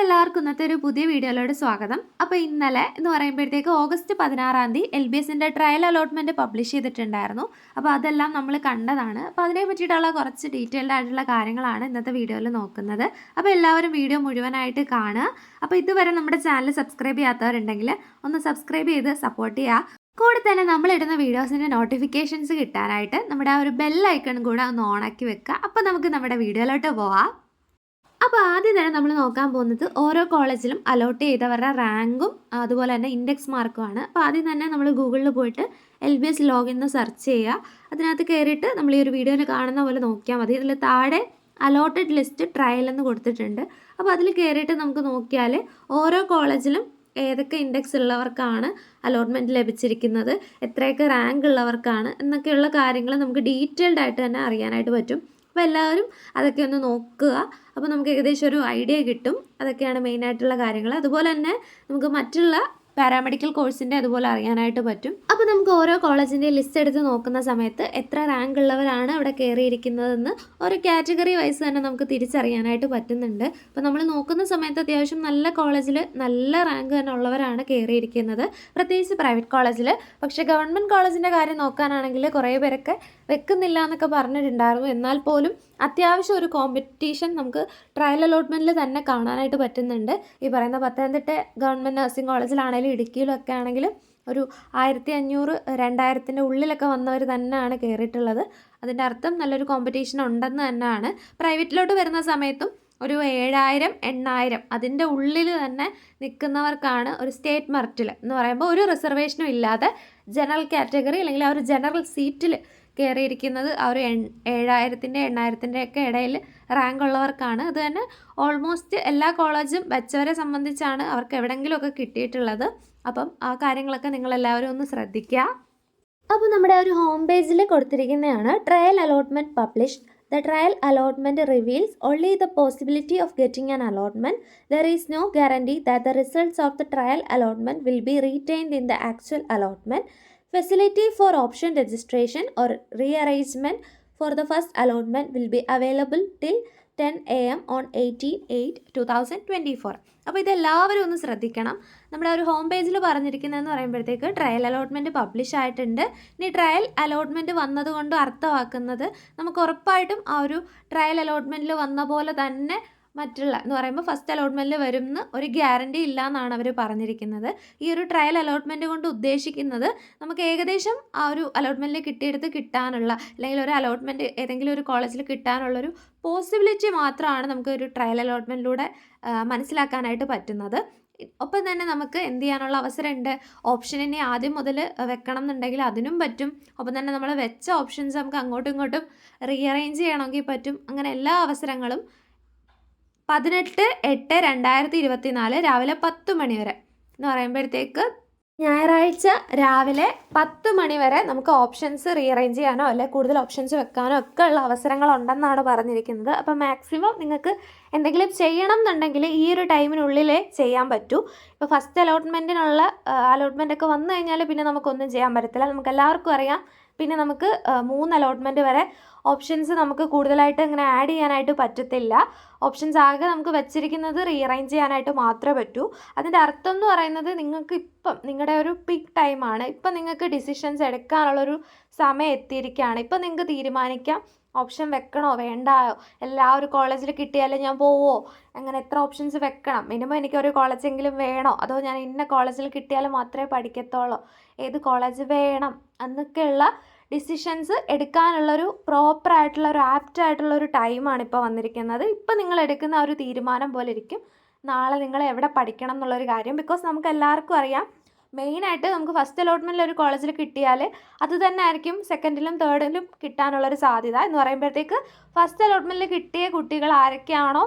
അപ്പോൾ എല്ലാവർക്കും ഇന്നത്തെ ഒരു പുതിയ വീഡിയോയിലോട് സ്വാഗതം. അപ്പോൾ ഇന്നലെ എന്ന് പറയുമ്പോഴത്തേക്ക് ഓഗസ്റ്റ് പതിനാറാം തീയതി എൽ ബി എസിന്റെ ട്രയൽ അലോട്ട്മെന്റ് പബ്ലിഷ് ചെയ്തിട്ടുണ്ടായിരുന്നു. അപ്പോൾ അതെല്ലാം നമ്മൾ കണ്ടതാണ്. അപ്പോൾ അതിനെ പറ്റിയിട്ടുള്ള കുറച്ച് ഡീറ്റെയിൽഡ് ആയിട്ടുള്ള കാര്യങ്ങളാണ് ഇന്നത്തെ വീഡിയോയിൽ നോക്കുന്നത്. അപ്പോൾ എല്ലാവരും വീഡിയോ മുഴുവനായിട്ട് കാണുക. അപ്പോൾ ഇതുവരെ നമ്മുടെ ചാനൽ സബ്സ്ക്രൈബ് ചെയ്യാത്തവരുണ്ടെങ്കിൽ ഒന്ന് സബ്സ്ക്രൈബ് ചെയ്ത് സപ്പോർട്ട് ചെയ്യുക. കൂടെ തന്നെ നമ്മളിടുന്ന വീഡിയോസിന്റെ നോട്ടിഫിക്കേഷൻസ് കിട്ടാനായിട്ട് നമ്മുടെ ആ ഒരു ബെൽ ഐക്കൺ കൂടെ ഒന്ന് ഓണാക്കി വെക്കുക. അപ്പോൾ നമുക്ക് നമ്മുടെ വീഡിയോയിലോട്ട് പോവാം. അപ്പോൾ ആദ്യം തന്നെ നമ്മൾ നോക്കാൻ പോകുന്നത് ഓരോ കോളേജിലും അലോട്ട് ചെയ്തവരുടെ റാങ്കും അതുപോലെ തന്നെ ഇൻഡെക്സ് മാർക്കുമാണ് അപ്പോൾ ആദ്യം തന്നെ നമ്മൾ ഗൂഗിളിൽ പോയിട്ട് എൽ ബി എസ് ലോഗിൻ എന്ന് സെർച്ച് ചെയ്യുക. അതിനകത്ത് കയറിയിട്ട് നമ്മൾ ഈ ഒരു വീഡിയോയിൽ കാണുന്ന പോലെ നോക്കിയാൽ മതി. ഇതിൽ താഴെ അലോട്ടഡ് ലിസ്റ്റ് ട്രയൽ എന്ന് കൊടുത്തിട്ടുണ്ട്. അപ്പോൾ അതിൽ കയറിയിട്ട് നമുക്ക് നോക്കിയാൽ ഓരോ കോളേജിലും ഏതൊക്കെ ഇൻഡെക്സ് ഉള്ളവർക്കാണ് അലോട്ട്മെന്റ് ലഭിച്ചിരിക്കുന്നത് എത്രയൊക്കെ റാങ്ക് ഉള്ളവർക്കാണ് എന്നൊക്കെയുള്ള കാര്യങ്ങൾ നമുക്ക് ഡീറ്റെയിൽഡ് ആയിട്ട് തന്നെ അറിയാനായിട്ട് പറ്റും. അപ്പോൾ എല്ലാവരും അതൊക്കെ ഒന്ന് നോക്കുക. അപ്പോൾ നമുക്ക് ഏകദേശം ഒരു ഐഡിയ കിട്ടും. അതൊക്കെയാണ് മെയിനായിട്ടുള്ള കാര്യങ്ങൾ. അതുപോലെ തന്നെ നമുക്ക് മറ്റുള്ള പാരാമെഡിക്കൽ കോഴ്സിന്റെ അതുപോലെ അറിയാനായിട്ട് പറ്റും. അപ്പോൾ നമുക്ക് ഓരോ കോളേജിന്റെ ലിസ്റ്റ് എടുത്ത് നോക്കുന്ന സമയത്ത് എത്ര റാങ്ക് ഉള്ളവരാണ് അവിടെ കയറിയിരിക്കുന്നതെന്ന് ഓരോ കാറ്റഗറി വൈസ് തന്നെ നമുക്ക് തിരിച്ചറിയാനായിട്ട് പറ്റുന്നുണ്ട്. അപ്പോൾ നമ്മൾ നോക്കുന്ന സമയത്ത് അത്യാവശ്യം നല്ല കോളേജിൽ നല്ല റാങ്ക് തന്നെ ഉള്ളവരാണ് കയറിയിരിക്കുന്നത്. പ്രത്യേകിച്ച് പ്രൈവറ്റ് കോളേജിൽ പക്ഷേ ഗവൺമെന്റ് കോളേജിന്റെ കാര്യം നോക്കാനാണെങ്കിൽ കുറേ പേരൊക്കെ വെക്കുന്നില്ല എന്നൊക്കെ പറഞ്ഞിട്ടുണ്ടായിരുന്നു. എന്നാൽ പോലും അത്യാവശ്യം ഒരു കോമ്പറ്റീഷൻ നമുക്ക് ട്രയൽ അലോട്ട്മെന്റിൽ തന്നെ കാണാനായിട്ട് പറ്റുന്നുണ്ട്. ഈ പറയുന്ന പത്തനംതിട്ട ഗവൺമെന്റ് നഴ്സിംഗ് കോളേജിലാണെങ്കിലും ഇടുക്കിയിലും ആണെങ്കിൽ ഒരു ആയിരത്തി അഞ്ഞൂറ് രണ്ടായിരത്തിന്റെ ഉള്ളിലൊക്കെ വന്നവർ തന്നെയാണ് കയറിയിട്ടുള്ളത്. അതിന്റെ അർത്ഥം നല്ലൊരു കോമ്പറ്റീഷൻ ഉണ്ടെന്ന് തന്നെയാണ്. പ്രൈവറ്റിലോട്ട് വരുന്ന സമയത്തും ഒരു ഏഴായിരം എണ്ണായിരം അതിന്റെ ഉള്ളിൽ തന്നെ നിൽക്കുന്നവർക്കാണ് ഒരു സ്റ്റേറ്റ് മെറിറ്റിൽ എന്ന് പറയുമ്പോൾ ഒരു റിസർവേഷനും ഇല്ലാതെ ജനറൽ കാറ്റഗറി അല്ലെങ്കിൽ ആ ഒരു ജനറൽ സീറ്റിൽ കയറിയിരിക്കുന്നത് ആ ഒരു ഏഴായിരത്തിന്റെ എണ്ണായിരത്തിന്റെ ഒക്കെ ഇടയിൽ റാങ്ക് ഉള്ളവർക്കാണ് അത് തന്നെ ഓൾമോസ്റ്റ് എല്ലാ കോളേജും വെച്ചവരെ സംബന്ധിച്ചാണ് അവർക്ക് എവിടെയെങ്കിലുമൊക്കെ കിട്ടിയിട്ടുള്ളത്. അപ്പം ആ കാര്യങ്ങളൊക്കെ നിങ്ങളെല്ലാവരും ഒന്ന് ശ്രദ്ധിക്കുക. അപ്പോൾ നമ്മുടെ ഒരു ഹോം പേജിൽ കൊടുത്തിരിക്കുന്നതാണ് trial allotment published the trial allotment reveals only the possibility of getting an allotment there is no guarantee that the results of the trial allotment will be retained in the actual allotment Facility for option registration or rearrangement for the first allotment will be available till 10 A M on eighteen eight two thousand twenty four അപ്പോൾ ഇതെല്ലാവരും ഒന്ന് ശ്രദ്ധിക്കണം. നമ്മുടെ ഒരു home പേജിൽ പറഞ്ഞിരിക്കുന്നതെന്ന് പറയുമ്പോഴത്തേക്ക് trial allotment publish ആയിട്ടുണ്ട്. ഇനി ട്രയൽ അലോട്ട്മെന്റ് വന്നതുകൊണ്ട് അർത്ഥമാക്കുന്നത് നമുക്ക് ഉറപ്പായിട്ടും ആ ഒരു ട്രയൽ അലോട്ട്മെന്റിൽ വന്ന പോലെ തന്നെ മറ്റുള്ള എന്ന് പറയുമ്പോൾ ഫസ്റ്റ് അലോട്ട്മെന്റിൽ വരുമെന്ന് ഒരു ഗ്യാരണ്ടി ഇല്ല എന്നാണ് അവർ പറഞ്ഞിരിക്കുന്നത്. ഈ ഒരു ട്രയൽ അലോട്ട്മെന്റ് കൊണ്ട് ഉദ്ദേശിക്കുന്നത് നമുക്ക് ഏകദേശം ആ ഒരു അലോട്ട്മെന്റിൽ കിട്ടിയെടുത്ത് കിട്ടാനുള്ള അല്ലെങ്കിൽ ഒരു അലോട്ട്മെന്റ് ഏതെങ്കിലും ഒരു കോളേജിൽ കിട്ടാനുള്ളൊരു പോസിബിലിറ്റി മാത്രമാണ് നമുക്ക് ഒരു ട്രയൽ അലോട്ട്മെന്റിലൂടെ മനസ്സിലാക്കാനായിട്ട് പറ്റുന്നത്. ഒപ്പം തന്നെ നമുക്ക് എന്ത് ചെയ്യാനുള്ള അവസരമുണ്ട്. ഓപ്ഷനിനെ ആദ്യം മുതൽ വെക്കണം എന്നുണ്ടെങ്കിൽ അതിനും പറ്റും. ഒപ്പം തന്നെ നമ്മൾ വെച്ച ഓപ്ഷൻസ് നമുക്ക് അങ്ങോട്ടും ഇങ്ങോട്ടും റീഅറേഞ്ച് ചെയ്യണമെങ്കിൽ പറ്റും. അങ്ങനെ എല്ലാ അവസരങ്ങളും പതിനെട്ട് എട്ട് രണ്ടായിരത്തി ഇരുപത്തി നാല് രാവിലെ പത്ത് മണി വരെ. എന്ന് പറയുമ്പോഴത്തേക്ക് ഞായറാഴ്ച രാവിലെ പത്ത് മണി വരെ നമുക്ക് ഓപ്ഷൻസ് റീഅറേഞ്ച് ചെയ്യാനോ അല്ലെ കൂടുതൽ ഓപ്ഷൻസ് വെക്കാനോ ഒക്കെ ഉള്ള അവസരങ്ങളുണ്ടെന്നാണ് പറഞ്ഞിരിക്കുന്നത്. അപ്പോൾ മാക്സിമം നിങ്ങൾക്ക് എന്തെങ്കിലും ചെയ്യണം എന്നുണ്ടെങ്കിൽ ഈ ഒരു ടൈമിനുള്ളിലേ ചെയ്യാൻ പറ്റൂ. ഇപ്പോൾ ഫസ്റ്റ് അലോട്ട്മെന്റിനുള്ള അലോട്ട്മെന്റ് ഒക്കെ വന്നു കഴിഞ്ഞാൽ പിന്നെ നമുക്കൊന്നും ചെയ്യാൻ പറ്റത്തില്ല. നമുക്ക് എല്ലാവർക്കും അറിയാം. പിന്നെ നമുക്ക് മൂന്ന് അലോട്ട്മെന്റ് വരെ ഓപ്ഷൻസ് നമുക്ക് കൂടുതലായിട്ട് ഇങ്ങനെ ആഡ് ചെയ്യാനായിട്ട് പറ്റത്തില്ല. ഓപ്ഷൻസ് ആകെ നമുക്ക് വെച്ചിരിക്കുന്നത് റീഅറേഞ്ച് ചെയ്യാനായിട്ട് മാത്രമേ പറ്റൂ. അതിന്റെ അർത്ഥം എന്ന് പറയുന്നത് നിങ്ങൾക്ക് ഇപ്പം നിങ്ങളുടെ ഒരു പിക് ടൈമാണ് ഇപ്പം നിങ്ങൾക്ക് ഡിസിഷൻസ് എടുക്കാനുള്ളൊരു സമയം എത്തിയിരിക്കുകയാണ്. ഇപ്പം നിങ്ങൾക്ക് തീരുമാനിക്കാം. ഓപ്ഷൻ വെക്കണോ? വേണ്ടായോ എല്ലാ ഒരു കോളേജിൽ കിട്ടിയാലേ ഞാൻ പോവോ? അങ്ങനെ എത്ര ഓപ്ഷൻസ് വെക്കണം? മിനിമം എനിക്കൊരു കോളേജെങ്കിലും വേണോ? അതോ ഞാൻ ഇന്ന കോളേജിൽ കിട്ടിയാൽ മാത്രമേ പഠിക്കത്തുള്ളൂ? ഏത് കോളേജ് വേണം? എന്നൊക്കെയുള്ള ഡിസിഷൻസ് എടുക്കാനുള്ളൊരു പ്രോപ്പർ ആയിട്ടുള്ള ഒരു ആപ്റ്റ് ആയിട്ടുള്ള ഒരു ടൈമാണ് ഇപ്പോൾ വന്നിരിക്കുന്നത്. ഇപ്പോൾ നിങ്ങൾ എടുക്കുന്ന ഒരു തീരുമാനം പോലെ ഇരിക്കും. നാളെ നിങ്ങൾ എവിടെ പഠിക്കണം എന്നുള്ളൊരു കാര്യം. ബിക്കോസ് നമുക്ക് എല്ലാവർക്കും അറിയാം. മെയിനായിട്ട് നമുക്ക് ഫസ്റ്റ് അലോട്ട്മെന്റിൽ ഒരു കോളേജിൽ കിട്ടിയാൽ അത് തന്നെ ആയിരിക്കും സെക്കൻഡിലും തേർഡിലും കിട്ടാനുള്ളൊരു സാധ്യത എന്ന് പറയുമ്പോഴത്തേക്ക് ഫസ്റ്റ് അലോട്ട്മെന്റിൽ കിട്ടിയ കുട്ടികൾ ആരൊക്കെയാണോ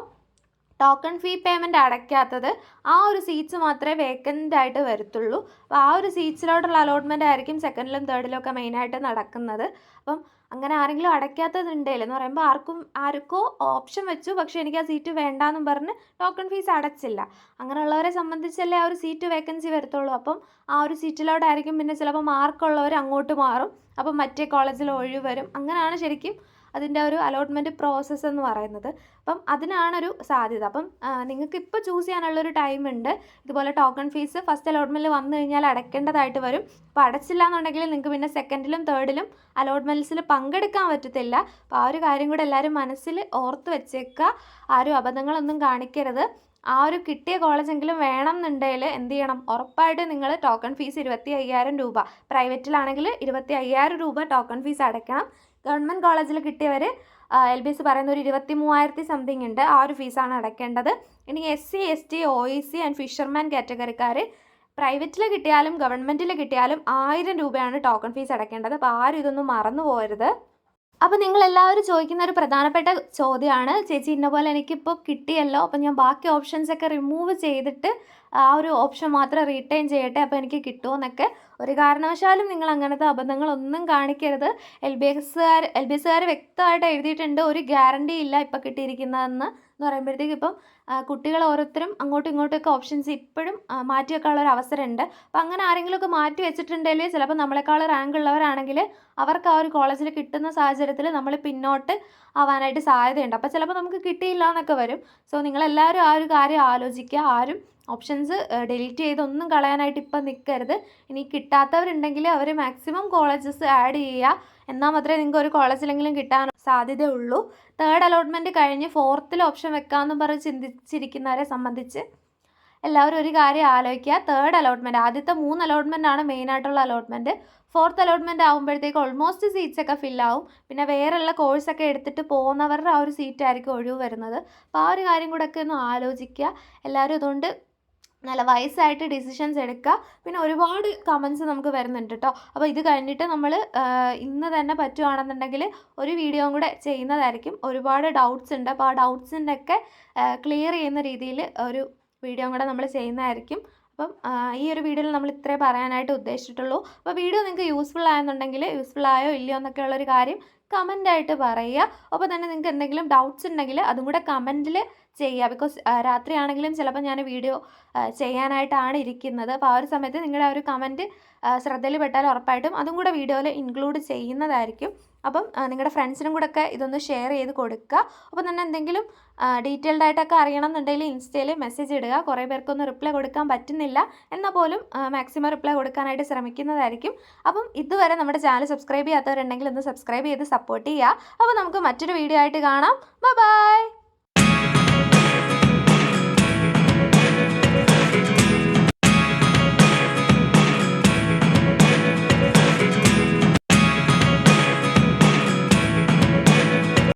ടോക്കൺ ഫീ പേയ്മെന്റ് അടയ്ക്കാത്തത് ആ ഒരു സീറ്റ്സ് മാത്രമേ വേക്കന്റ് ആയിട്ട് വരത്തുള്ളൂ. അപ്പോൾ ആ ഒരു സീറ്റ്സിലോട്ടുള്ള അലോട്ട്മെന്റ് ആയിരിക്കും സെക്കൻഡിലും തേർഡിലും ഒക്കെ മെയിനായിട്ട് നടക്കുന്നത്. അപ്പം അങ്ങനെ ആരെങ്കിലും അടയ്ക്കാത്തതുണ്ടെങ്കിൽ എന്ന് പറയുമ്പോൾ ആർക്കും ആർക്കോ ഓപ്ഷൻ വെച്ചു പക്ഷേ എനിക്ക് ആ സീറ്റ് വേണ്ടാന്നും പറഞ്ഞ് ടോക്കൺ ഫീസ് അടച്ചില്ല. അങ്ങനെയുള്ളവരെ സംബന്ധിച്ചല്ലേ ആ ഒരു സീറ്റ് വേക്കൻസി വരത്തുള്ളൂ. അപ്പം ആ ഒരു സീറ്റിലോട്ടായിരിക്കും പിന്നെ ചിലപ്പോൾ മാർക്കുള്ളവർ അങ്ങോട്ട് മാറും. അപ്പം മറ്റേ കോളേജിൽ ഒഴിവ് വരും. അങ്ങനെയാണ് ശരിക്കും അതിന്റെ ഒരു അലോട്ട്മെന്റ് പ്രോസസ്സ് എന്ന് പറയുന്നത്. അപ്പം അതിനാണൊരു സാധ്യത. അപ്പം നിങ്ങൾക്ക് ഇപ്പോൾ ചൂസ് ചെയ്യാനുള്ളൊരു ടൈം ഉണ്ട്. ഇതുപോലെ ടോക്കൺ ഫീസ് ഫസ്റ്റ് അലോട്ട്മെന്റിൽ വന്നു കഴിഞ്ഞാൽ അടയ്ക്കേണ്ടതായിട്ട് വരും. അപ്പോൾ അടച്ചില്ല എന്നുണ്ടെങ്കിൽ നിങ്ങൾക്ക് പിന്നെ സെക്കൻഡിലും തേർഡിലും അലോട്ട്മെന്റ്സിൽ പങ്കെടുക്കാൻ പറ്റത്തില്ല. അപ്പോൾ ആ ഒരു കാര്യം കൂടെ എല്ലാവരും മനസ്സിൽ ഓർത്ത് വെച്ചേക്കുക. ആരും അബദ്ധങ്ങളൊന്നും കാണിക്കരുത്. ആ ഒരു കിട്ടിയ കോളേജെങ്കിലും വേണം എന്നുണ്ടെങ്കിൽ എന്ത് ചെയ്യണം? ഉറപ്പായിട്ട് നിങ്ങൾ ടോക്കൺ ഫീസ് ഇരുപത്തി അയ്യായിരം രൂപ. പ്രൈവറ്റിലാണെങ്കിൽ ഇരുപത്തി അയ്യായിരം രൂപ ടോക്കൺ ഫീസ് അടയ്ക്കണം. ഗവൺമെന്റ് കോളേജിൽ കിട്ടിയവർ എൽ ബി എസ് പറയുന്ന ഒരു ഇരുപത്തി മൂവായിരത്തി സംതിങ് ഉണ്ട്. ആ ഒരു ഫീസാണ് അടയ്ക്കേണ്ടത് ഇനി S C S T O E C and fisherman കാറ്റഗറിക്കാർ പ്രൈവറ്റിൽ കിട്ടിയാലും ഗവൺമെന്റിൽ കിട്ടിയാലും ആയിരം രൂപയാണ് ടോക്കൺ ഫീസ് അടയ്ക്കേണ്ടത് അപ്പോൾ ആരും ഇതൊന്നും മറന്നു പോകരുത് അപ്പോൾ നിങ്ങൾ എല്ലാവരും ചോദിക്കുന്ന ഒരു പ്രധാനപ്പെട്ട ചോദ്യമാണ്. ചേച്ചി ഇന്ന പോലെ എനിക്കിപ്പോൾ കിട്ടിയല്ലോ. അപ്പോൾ ഞാൻ ബാക്കി ഓപ്ഷൻസ് ഒക്കെ റിമൂവ് ചെയ്തിട്ട് ആ ഒരു ഓപ്ഷൻ മാത്രം റീറ്റെയിൻ ചെയ്യട്ടെ? അപ്പോൾ എനിക്ക് കിട്ടുമോ എന്നൊക്കെ ഒരു കാരണവശാലും നിങ്ങൾ അങ്ങനത്തെ അബദ്ധങ്ങളൊന്നും കാണിക്കരുത്. എൽ ബി എസ്സുകാർ എൽ ബി എസ്സുകാർ വ്യക്തമായിട്ട് എഴുതിയിട്ടുണ്ട്. ഒരു ഗ്യാരണ്ടി ഇല്ല ഇപ്പോൾ കിട്ടിയിരിക്കുന്നതെന്ന്. എന്ന് പറയുമ്പോഴത്തേക്ക് ഇപ്പം കുട്ടികൾ ഓരോരുത്തരും അങ്ങോട്ടും ഇങ്ങോട്ടൊക്കെ ഓപ്ഷൻസ് ഇപ്പോഴും മാറ്റി വെക്കാനുള്ള ഒരു അവസരമുണ്ട്. അപ്പം അങ്ങനെ ആരെങ്കിലുമൊക്കെ മാറ്റി വെച്ചിട്ടുണ്ടെങ്കിൽ ചിലപ്പോൾ നമ്മളെക്കാൾ റാങ്ക് ഉള്ളവരാണെങ്കിൽ അവർക്ക് ആ ഒരു കോളേജിൽ കിട്ടുന്ന സാഹചര്യത്തിൽ നമ്മൾ പിന്നോട്ട് ആവാനായിട്ട് സാധ്യതയുണ്ട്. അപ്പോൾ ചിലപ്പോൾ നമുക്ക് കിട്ടിയില്ല എന്നൊക്കെ വരും. സോ നിങ്ങളെല്ലാവരും ആ ഒരു കാര്യം ആലോചിക്കുക. ആരും ഓപ്ഷൻസ് ഡിലീറ്റ് ചെയ്തൊന്നും കളയാനായിട്ട് ഇപ്പം നിൽക്കരുത്. ഇനി കിട്ടാത്തവരുണ്ടെങ്കിൽ അവർ മാക്സിമം കോളേജസ് ആഡ് ചെയ്യുക. എന്നാൽ മാത്രമേ നിങ്ങൾക്ക് ഒരു കോളേജിലെങ്കിലും കിട്ടാൻ സാധ്യതയുള്ളൂ. തേർഡ് അലോട്ട്മെന്റ് കഴിഞ്ഞ് ഫോർത്തിൽ ഓപ്ഷൻ വെക്കാമെന്നും പറഞ്ഞ് ചിന്തിച്ചിരിക്കുന്നവരെ സംബന്ധിച്ച് എല്ലാവരും ഒരു കാര്യം ആലോചിക്കുക. തേർഡ് അലോട്ട്മെന്റ് ആദ്യത്തെ മൂന്ന് അലോട്ട്മെന്റ് ആണ് മെയിനായിട്ടുള്ള അലോട്ട്മെന്റ് ഫോർത്ത് അലോട്ട്മെന്റ് ആകുമ്പോഴത്തേക്ക് ഓൾമോസ്റ്റ് സീറ്റ്സ് ഒക്കെ ഫില്ലാവും പിന്നെ വേറെയുള്ള കോഴ്സൊക്കെ എടുത്തിട്ട് പോകുന്നവരുടെ ആ ഒരു സീറ്റായിരിക്കും ഒഴിവ് വരുന്നത്. അപ്പോൾ ആ ഒരു കാര്യം കൂടെ ഒക്കെ ഒന്ന് ആലോചിക്കുക. എല്ലാവരും അതുകൊണ്ട് നല്ല വയസ്സായിട്ട് ഡിസിഷൻസ് എടുക്കുക. പിന്നെ ഒരുപാട് കമൻസ് നമുക്ക് വരുന്നുണ്ട് കേട്ടോ അപ്പോൾ ഇത് കഴിഞ്ഞിട്ട് നമ്മൾ ഇന്ന് തന്നെ പറ്റുവാണെന്നുണ്ടെങ്കിൽ ഒരു വീഡിയോ കൂടെ ചെയ്യുന്നതായിരിക്കും. ഒരുപാട് ഡൗട്ട്സ് ഉണ്ട്. അപ്പോൾ ആ ഡൗട്ട്സിന്റെ ഒക്കെ ക്ലിയർ ചെയ്യുന്ന രീതിയിൽ ഒരു വീഡിയോ കൂടെ നമ്മൾ ചെയ്യുന്നതായിരിക്കും. അപ്പം ഈ ഒരു വീഡിയോയിൽ നമ്മൾ ഇത്രേ പറയാനായിട്ട് ഉദ്ദേശിച്ചിട്ടുള്ളൂ. അപ്പോൾ വീഡിയോ നിങ്ങൾക്ക് യൂസ്ഫുൾ ആയെന്നുണ്ടെങ്കിൽ യൂസ്ഫുൾ ആയോ ഇല്ലയോ എന്നൊക്കെയുള്ളൊരു കാര്യം കമന്റായിട്ട് പറയുക. അപ്പോൾ തന്നെ നിങ്ങൾക്ക് എന്തെങ്കിലും ഡൗട്ട്സ് ഉണ്ടെങ്കിൽ അതും കൂടെ കമന്റിൽ ചെയ്യുക. ബിക്കോസ് രാത്രിയാണെങ്കിലും ചിലപ്പോൾ ഞാൻ വീഡിയോ ചെയ്യാനായിട്ടാണ് ഇരിക്കുന്നത്. അപ്പോൾ ആ ഒരു സമയത്ത് നിങ്ങളുടെ ആ ഒരു കമന്റ് ശ്രദ്ധയിൽ പെട്ടാൽ ഉറപ്പായിട്ടും അതും കൂടെ വീഡിയോയിൽ ഇൻക്ലൂഡ് ചെയ്യുന്നതായിരിക്കും. അപ്പം നിങ്ങളുടെ ഫ്രണ്ട്സിനും കൂടെ ഒക്കെ ഇതൊന്ന് ഷെയർ ചെയ്ത് കൊടുക്കുക അപ്പം തന്നെ എന്തെങ്കിലും ഡീറ്റെയിൽഡ് ആയിട്ടൊക്കെ അറിയണം എന്നുണ്ടെങ്കിൽ ഇൻസ്റ്റയിൽ മെസ്സേജ് ഇടുക. കുറേ പേർക്കൊന്നും റിപ്ലൈ കൊടുക്കാൻ പറ്റുന്നില്ല. എന്നാൽ പോലും മാക്സിമം റിപ്ലൈ കൊടുക്കാനായിട്ട് ശ്രമിക്കുന്നതായിരിക്കും. അപ്പം ഇതുവരെ നമ്മുടെ ചാനൽ സബ്സ്ക്രൈബ് ചെയ്യാത്തവരുണ്ടെങ്കിൽ ഒന്ന് സബ്സ്ക്രൈബ് ചെയ്ത് സപ്പോർട്ട് ചെയ്യുക അപ്പോൾ നമുക്ക് മറ്റൊരു വീഡിയോ ആയിട്ട് കാണാം. ബൈ